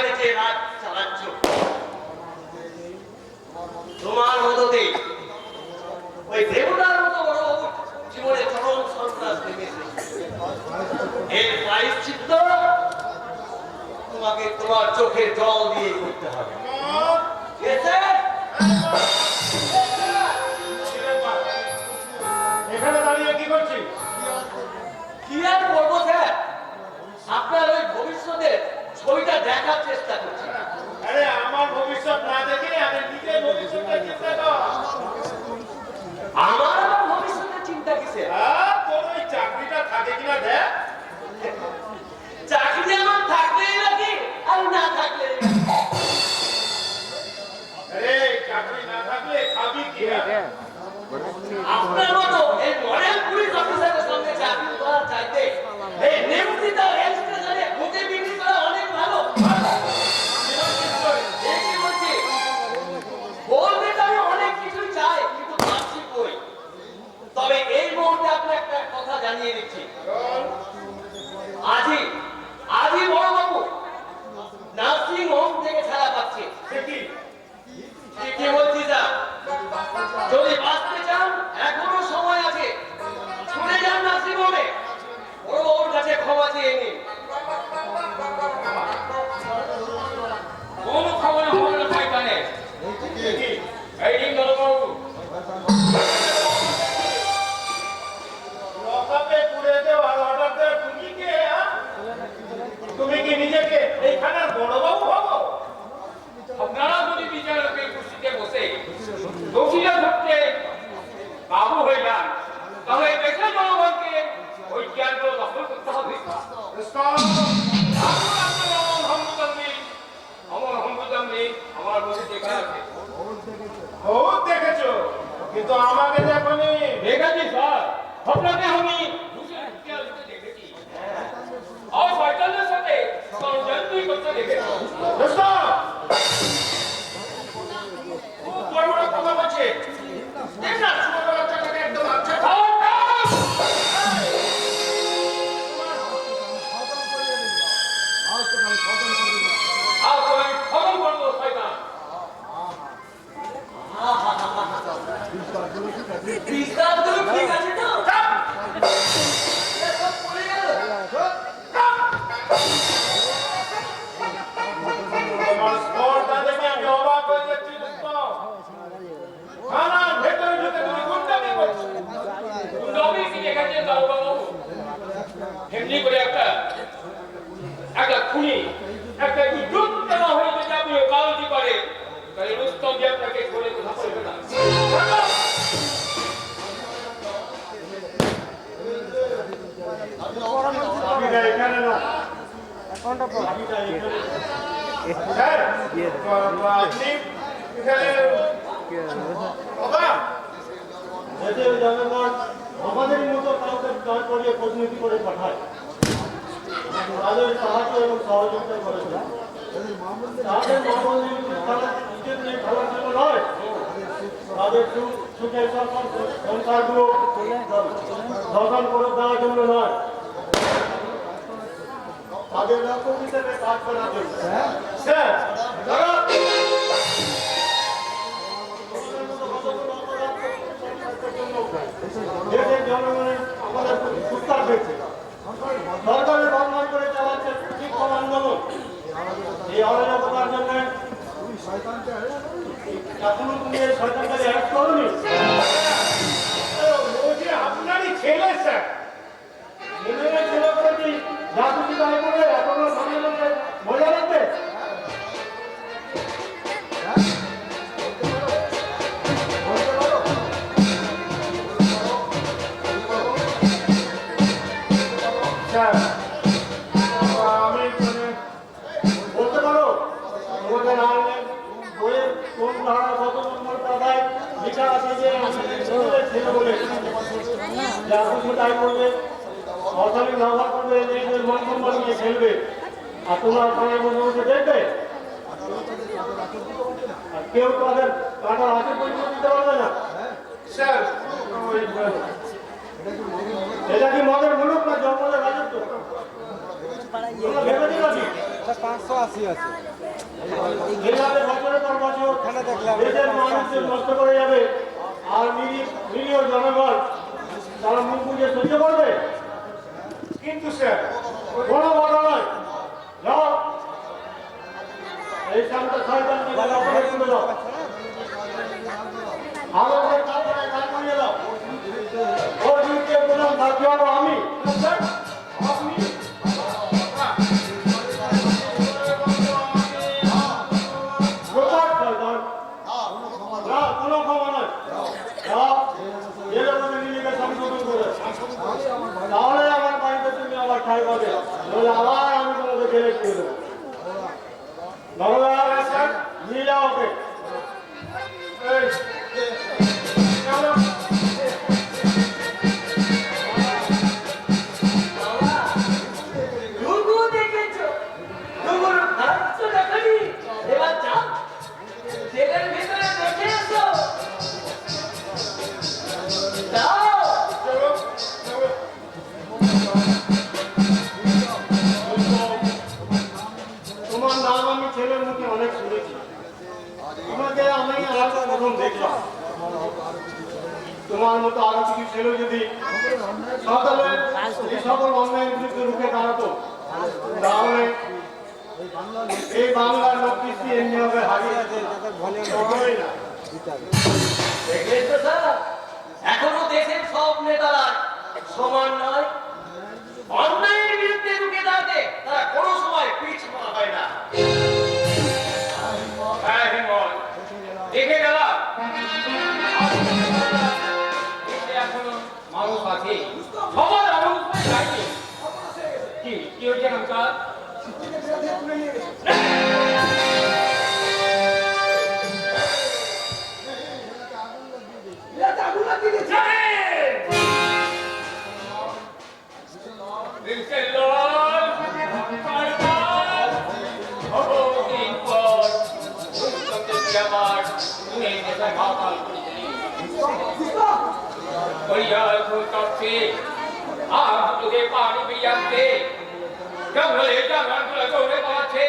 এখানে যে রাত চালাচ্ছ। তোমার মততে ওই দেবতার মতো বড় জীবনে চরম সন্ত্রাস নেমেছে। এর প্রায়শ্চিত্ত তোমাকে তোমার চোখের জল দিয়ে করতে হবে। এখানে দাঁড়িয়ে কি করছিস? কি আর করব, স্যার আপনার ওই ভবিষ্যতের ছবিটা দেখার চেষ্টা করছি। আরে আমার ভবিষ্যৎ না দেখে আমি নিজের ভবিষ্যৎটা চিন্তা কিন্তু আমাকে দেখনি দেখেছি স্যার আপনাকে আমি দেখাচ্ছেন দাও বাবু এমনি করে একটা একটা খুনি, একটা যুদ্ধ হয়ে যদি আপনি ওকালতি করে তাহলে রুস্তম যে আপনাকে ধরে কোথা করবে না। এখানে এখানে আমাদের কাউকে করিয়ে প্রতিনিধি করে পাঠায়। তাদের সাহায্য এবং সহযোগিতা করেছে তাদের নিজের নিয়ে। তাদের সুখ সুখের করে দেওয়ার জন্য নয়। তাদের লক্ষ্য হিসেবে কাজ করার জন্য। অর্থনৈতিক ব্যবহার করবে নিজেদের মন সম্মান নিয়ে খেলবে আর তোমরা দেখবে আর কেউ তাদের কাটার হাতে পরিচয় দিতে পারবে না স্যার এটা কি মদের মুলুক না জন্মদের রাজত্ব পাঁচশো আশি আছে নষ্ট করে যাবে আর নিরীহ নিরীহ জনগণ তারা মুখ পারবে? কিন্তু স্যার কোনো নয়। যাও। এই সামটা শয়তানকে গলা ঠাই পাবে নইলে আবার আমি তোমাকে জেলে দিয়ে দেবো নিয়ে যাও ওকে আমি আজ দেখলাম তোমার মতো আরও কিছু ছেলে যদি? এই সকল অন্যায়ের বিরুদ্ধে রুখে দাঁড়াতো। তাহলে এই বাংলার লোক কৃষ্টি এমনি হবে হারিয়ে কখনোই না। এখনও দেশের সব নেতারা সমান নয়। অন্যায়ের বিরুদ্ধে রুখে দাঁড়াতে তারা কোনো সময় পিছ হয় না। আমার তুমি দেবে মাতাল করিয়া কাছে আপ তোকে পানি পিয়াতে জঙ্গলে জঙ্গল করে পাছে